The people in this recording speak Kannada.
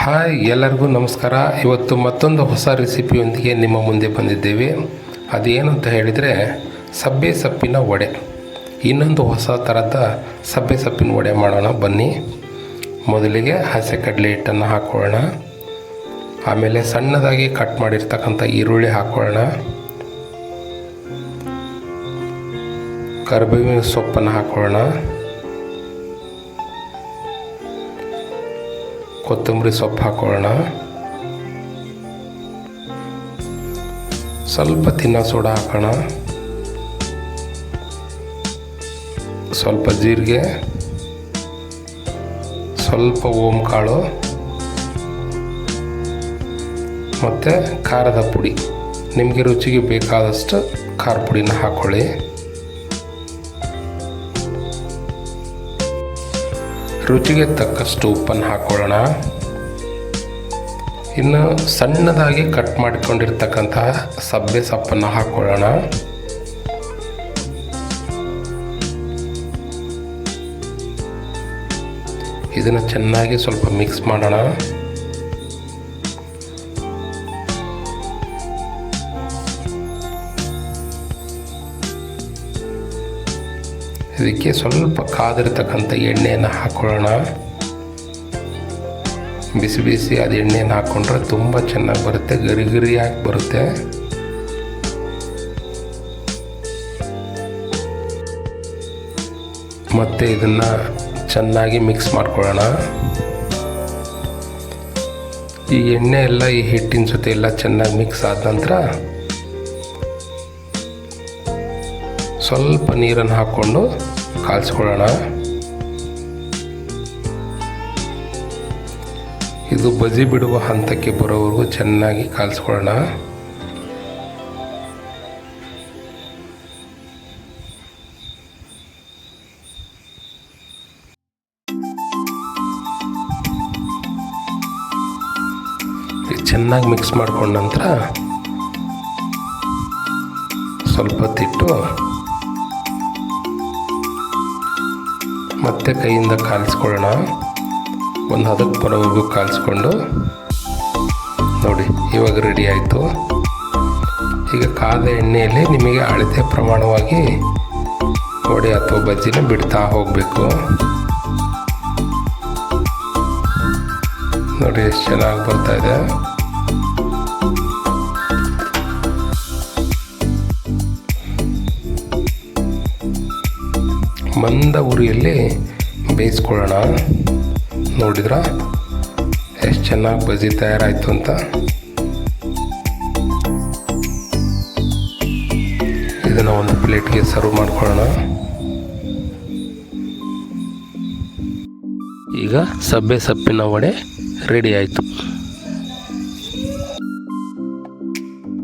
ಹಾಯ್, ಎಲ್ಲರಿಗೂ ನಮಸ್ಕಾರ. ಇವತ್ತು ಮತ್ತೊಂದು ಹೊಸ ರೆಸಿಪಿಯೊಂದಿಗೆ ನಿಮ್ಮ ಮುಂದೆ ಬಂದಿದ್ದೇವೆ. ಅದೇನು ಅಂತ ಹೇಳಿದರೆ, ಸಬ್ಬೆ ಸೊಪ್ಪಿನ ವಡೆ. ಇನ್ನೊಂದು ಹೊಸ ಥರದ ಸಬ್ಬೆ ಸೊಪ್ಪಿನ ವಡೆ ಮಾಡೋಣ. ಬನ್ನಿ. ಮೊದಲಿಗೆ ಹಸೆ ಕಡಲೆ ಹಿಟ್ಟನ್ನು ಹಾಕ್ಕೊಳ್ಳೋಣ ಆಮೇಲೆ ಸಣ್ಣದಾಗಿ ಕಟ್ ಮಾಡಿರ್ತಕ್ಕಂಥ ಈರುಳ್ಳಿ ಹಾಕೊಳ್ಳೋಣ. ಕರಿಬೇವಿನ ಸೊಪ್ಪನ್ನು ಹಾಕ್ಕೊಳ್ಳೋಣ ಕೊತ್ತಂಬರಿ ಸೊಪ್ಪು ಹಾಕೊಳ್ಳೋಣ. ಸ್ವಲ್ಪ ತಿನ್ನೋ ಸೋಡಾ ಹಾಕೋಣ. ಸ್ವಲ್ಪ ಜೀರಿಗೆ. ಸ್ವಲ್ಪ ಓಮ್ ಕಾಳು ಮತ್ತು ಖಾರದ ಪುಡಿ. ನಿಮಗೆ ರುಚಿಗೆ ಬೇಕಾದಷ್ಟು ಖಾರ ಪುಡಿನ ಹಾಕ್ಕೊಳ್ಳಿ ರುಚಿಗೆ ತಕ್ಕಷ್ಟು ಉಪ್ಪನ್ನು ಹಾಕ್ಕೊಳ್ಳೋಣ ಇನ್ನು ಸಣ್ಣದಾಗಿ ಕಟ್ ಮಾಡಿಕೊಂಡಿರ್ತಕ್ಕಂತಹ ಸಬ್ಬೆ ಸೊಪ್ಪನ್ನು ಹಾಕ್ಕೊಳ್ಳೋಣ ಇದನ್ನು ಚೆನ್ನಾಗಿ ಸ್ವಲ್ಪ ಮಿಕ್ಸ್ ಮಾಡೋಣ. ಇದಕ್ಕೆ ಸ್ವಲ್ಪ ಕಾದಿರ್ತಕ್ಕಂಥ ಎಣ್ಣೆಯನ್ನು ಹಾಕ್ಕೊಳ್ಳೋಣ ಬಿಸಿ ಬಿಸಿ ಅದು ಎಣ್ಣೆಯನ್ನು ಹಾಕ್ಕೊಂಡ್ರೆ ತುಂಬ ಚೆನ್ನಾಗಿ ಬರುತ್ತೆ, ಗರಿ ಗರಿಯಾಗಿ ಬರುತ್ತೆ. ಮತ್ತು ಇದನ್ನು ಚೆನ್ನಾಗಿ ಮಿಕ್ಸ್ ಮಾಡ್ಕೊಳ್ಳೋಣ. ಈ ಎಣ್ಣೆ ಎಲ್ಲ ಈ ಹಿಟ್ಟಿನ ಜೊತೆ ಎಲ್ಲ ಚೆನ್ನಾಗಿ ಮಿಕ್ಸ್ ಆದ ನಂತರ ಸ್ವಲ್ಪ ನೀರನ್ನು ಹಾಕ್ಕೊಂಡು ಕಾಲ್ಸ್ಕೊಳ್ಳೋಣ. ಇದು ಬಜಿ ಬಿಡುವ ಹಂತಕ್ಕೆ ಬರೋವರೆಗೂ ಚೆನ್ನಾಗಿ ಕಾಲ್ಸ್ಕೊಳ್ಳೋಣ. ಚೆನ್ನಾಗಿ ಮಿಕ್ಸ್ ಮಾಡ್ಕೊಂಡ ನಂತರ ಸ್ವಲ್ಪ ಹೊತ್ತಿಟ್ಟು ಮತ್ತೆ ಕೈಯಿಂದ ಕಾಲಿಸ್ಕೊಳ್ಳೋಣ. ಒಂದು ಹದಕ್ಕೆ ಬರೋವರೆಗೂ ಕಾಲಿಸ್ಕೊಂಡು. ನೋಡಿ, ಇವಾಗ ರೆಡಿ ಆಯಿತು. ಈಗ ಕಾದ ಎಣ್ಣೆಯಲ್ಲಿ ನಿಮಗೆ ಅಳತೆ ಪ್ರಮಾಣವಾಗಿ ವಡೆ ಅಥವಾ ಬಜ್ಜಿನ ಬಿಡ್ತಾ ಹೋಗಬೇಕು. ನೋಡಿ, ಎಷ್ಟು ಚೆನ್ನಾಗಿ ಬರ್ತಾ ಇದೆ. ಮಂದ ಉರಿಯಲ್ಲಿ ಬೇಯಿಸ್ಕೊಳ್ಳೋಣ. ನೋಡಿದ್ರ ಎಷ್ಟು ಚೆನ್ನಾಗಿ ಬಜಿ ತಯಾರಾಯಿತು ಅಂತ. ಇದನ್ನು ಒಂದು ಪ್ಲೇಟ್ಗೆ ಸರ್ವ್ ಮಾಡ್ಕೊಳ್ಳೋಣ. ಈಗ ಸಬ್ಬೆ ಸೊಪ್ಪಿನ ವಡೆ ರೆಡಿ ಆಯಿತು.